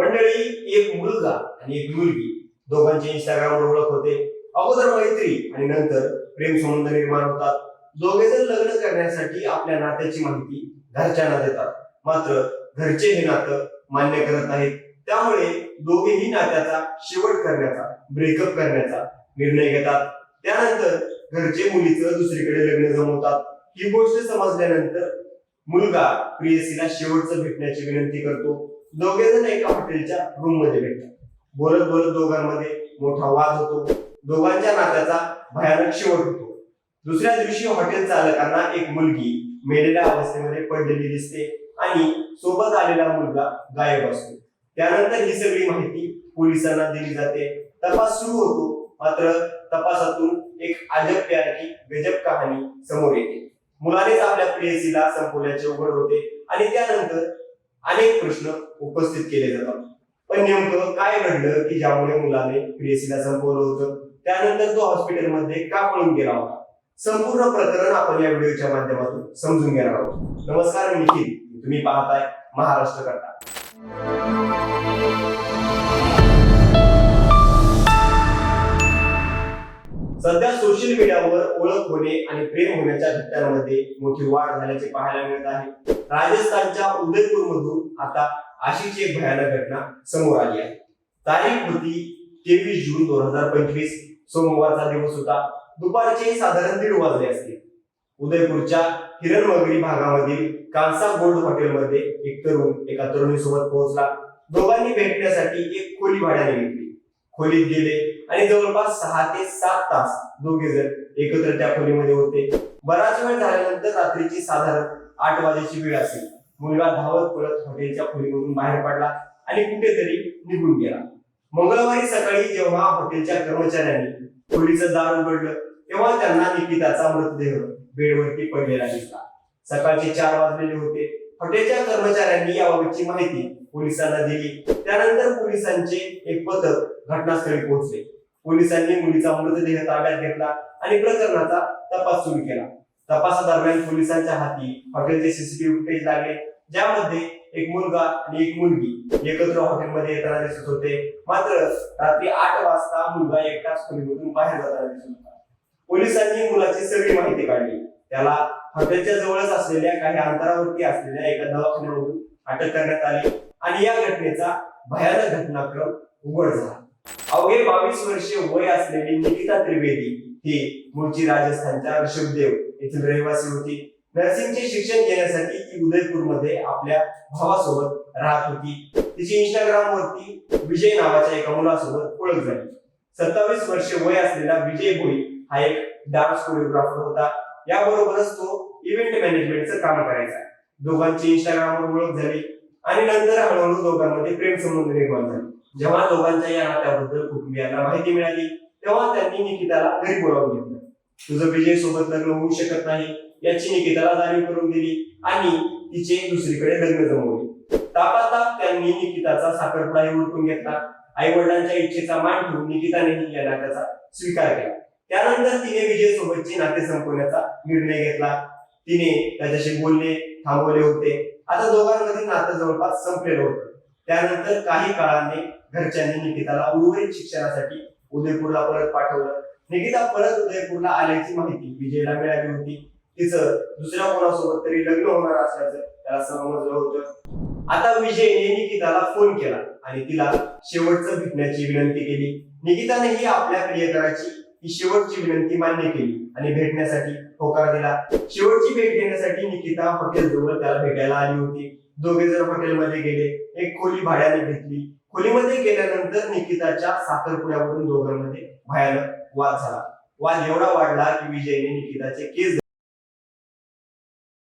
मंडळी एक मुलगा आणि एक मुलगी दोघांची इंस्टाग्रामवर ओळख होते. अगोदर मैत्री आणि नंतर प्रेम संबंध निर्माण होतात. दोघे जर लग्न करण्यासाठी आपल्या नात्याची माहिती घरच्यांना देतात मात्र घरचे हे नातं मान्य करत नाहीत. त्यामुळे दोघेही नात्याचा शेवट करण्याचा ब्रेकअप करण्याचा निर्णय घेतात. त्यानंतर घरचे मुलीचं दुसरीकडे लग्न जमवतात. ही गोष्ट समजल्यानंतर मुलगा प्रियसीला शेवटचं भेटण्याची विनंती करतो. दोघे जण एका हॉटेलच्या रूममध्ये भेटतात. बोलत बोलत दोघांमध्ये मोठा वाद होतो. दोघांच्या नात्याचा भयानक शेवट होतो. दुसऱ्या दिवशी हॉटेल चालकांना एक मुलगी मेलेल्या अवस्थेमध्ये पडलेली दिसते आणि सोबत आलेला मुलगा गायब असतो. त्यानंतर ही सगळी माहिती पोलिसांना दिली जाते. तपास सुरू होतो. मात्र तपासातून एक अजब प्यार की गजब कहाणी समोर येते. मुलानेच आपल्या प्रेयसीला संपवल्याचे उघड होते आणि त्यानंतर अनेक प्रश्न उपस्थित केले जातात. पण नेमकं काय घडलं की ज्यामुळे मुलाने प्रेयसीला संपवलं होतं? त्यानंतर तो हॉस्पिटलमध्ये का पळून गेला होता? संपूर्ण प्रकरण आपण या व्हिडिओच्या माध्यमातून समजून घेणार आहोत. नमस्कार मी निखिल. तुम्ही पाहताय महाराष्ट्र करता होणे आणि प्रेम होण्याच्या घटनांमध्ये मोठी वाढ झाल्याचे पाहायला मिळत आहे. राजस्थानच्या उदयपूर मधून आता अशीच एक भयानक घटना समोर आली आहे. तारीख होती तेवीस जून दोन हजार पंचवीस. सोमवारचा दिवस होता. दुपारचे साधारण दीड वाजले असतील उदयपूरच्या हिरणमगरी भागामधील कांसा गोल्ड हॉटेलमध्ये एक तरुण एका तरुणीसोबत पोहोचला. दोघांनी भेटण्यासाठी एक खोली भाड्याने घेतली खोलीत गेले. आणि जवळपास सहा ते सात तास दोघे जण एकत्र त्या खोलीमध्ये होते. बराच वेळ झाल्यानंतर रात्रीची साधारण आठ वाजेची वेळ असेल. मुलगा धावत पळत हॉटेलच्या खोलीमधून बाहेर पडला आणि कुठेतरी निघून गेला. मंगळवारी सकाळी जेव्हा हॉटेलच्या कर्मचाऱ्यांनी खोलीचं दार उघडलं तेव्हा त्यांना निकिताचा मृतदेह बेडवरती पडलेला दिसला. सकाळचे चार वाजलेले होते. हॉटेलच्या कर्मचाऱ्यांनी याबाबतची माहिती पोलिसांना दिली. त्यानंतर पोलिसांचे एक पथक घटनास्थळी पोहोचले. पोलिसांनी मुलीचा मृतदेह ताब्यात घेतला आणि प्रकरणाचा तपास सुरू केला. तपासादरम्यान पोलिसांच्या हाती हॉटेलचे सीसीटीव्ही फुटेज लागले. ज्यामध्ये एक मुलगा आणि एक मुलगी एकत्र हॉटेलमध्ये येताना दिसत होते. मात्र रात्री आठ वाजता मुलगा एकटाच खोलीमधून बाहेर जाताना दिसत होता. पोलिसांनी मुलाची सगळी माहिती काढली. त्याला हॉटेलच्या जवळच असलेल्या काही अंतरावरती असलेल्या एका दवाखान्यामधून अटक करण्यात आली आणि या घटनेचा भयानक घटनाक्रम उघड झाला. अवघे बावीस वर्षे वय असलेली निकिता त्रिवेदी ही मूळची राजस्थानच्या ऋषभदेव येथील रहिवासी होती. नर्सिंगचे शिक्षण घेण्यासाठी ती उदयपूरमध्ये आपल्या भावासोबत राहत होती. तिची इंस्टाग्राम वरती विजय नावाच्या एका मुलासोबत ओळख झाली. सत्तावीस वर्षे वय असलेला विजय भोई हा एक डान्स कोरिओग्राफर होता. याबरोबरच तो इव्हेंट मॅनेजमेंटचं काम करायचा. दोघांची इंस्टाग्रामवर ओळख झाली आणि नंतर हळूहळू दोघांमध्ये प्रेम संबंध निर्माण झाले. जेव्हा दोघांच्या या नात्याबद्दल कुटुंबियांना माहिती मिळाली तेव्हा त्यांनी निकिताला घरी बोलावून घेतलं. तुझं विजय सोबत लग्न होऊ शकत नाही याची निकिताला जाणीव करून दिली आणि तिचे दुसरीकडे लग्न जमवले. तापाताप त्यांनी निकिताचा साखरपुडाही उलटून घेतला. आई वडिलांच्या इच्छेचा मान ठेवून निकितानेही या नात्याचा स्वीकार केला. त्यानंतर तिने विजय सोबतचे नाते संपवण्याचा निर्णय घेतला. तिने त्याच्याशी बोलणे थांबवले होते. आता दोघांमध्ये नातं जवळपास संपलेलं होतं. त्यानंतर काही काळाने घरच्यांनी निकिताला उर्वरित शिक्षणासाठी उदयपूरला परत पाठवलं. निकिता परत उदयपूरला आल्याची माहिती विजयला मिळाली होती. तिचं दुसऱ्या कोणासोबत तरी लग्न होणार असल्याचं त्याला समजलं होतं. आता विजयने निकिताला फोन केला आणि तिला शेवटचं भेटण्याची विनंती केली. निकितानेही आपल्या प्रियकराची ही शेवटची विनंती मान्य केली आणि भेटण्यासाठी होकार दिला. शेवटची भेट घेण्यासाठी निकिता हॉटेल जवळ त्याला भेटायला आली होती. दोघे जण हॉटेलमध्ये गेले. एक खोली भाड्याने घेतली. खोलीमध्ये गेल्यानंतर निकिताच्या साखरपुड्यावरून दोघांमध्ये भयानक वाद झाला. वाद एवढा वाढला की विजयने निकिताचे केस